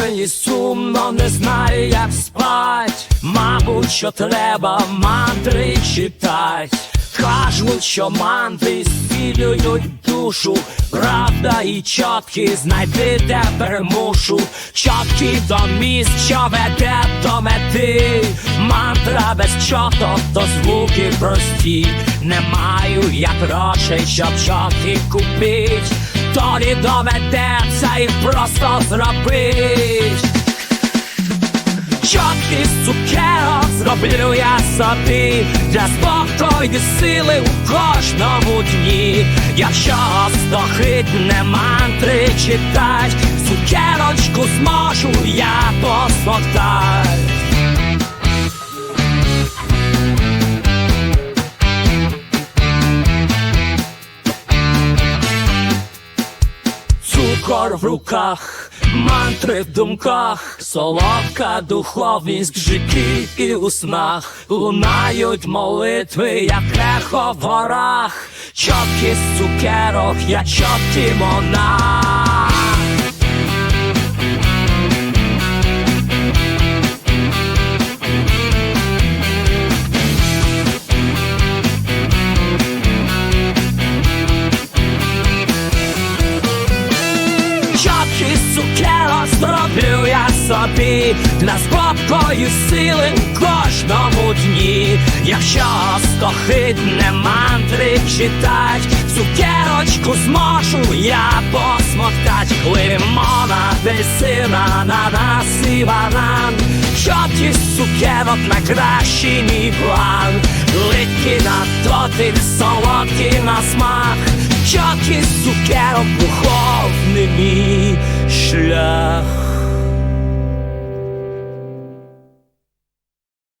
що не знаю, як спать. Мабуть, що треба мантри читать. Кажуть, що мантри зцілюють душу, правда і чотки знайти тепер мушу. Чотки то міст, що веде до мети. Мантра без чоток, то звуки прості. Не маю я грошей, щоб чотки купить. Тоді доведеться їх просто зробить. Чотки цукерок зроблю я собі для спокою і сили у кожному дні. Якщо остохитне мантри читать, цукерочку зможу я посмоктать. Цукор в руках, мантри в думках, солодка духовність в житті і у снах, лунають молитви, як лехо в горах, чотки з цукерок, я чоткий монах. Собі для спокою сили кожному дні. Якщо стохитне мантри читать, цукерочку зможу я посмоктать лимона, апельсина, ананас і банан. Чотки з цукерок найкращий мій план. Литки на дотик, солодкі на смак. Чотки з цукерок духовний мій шлях.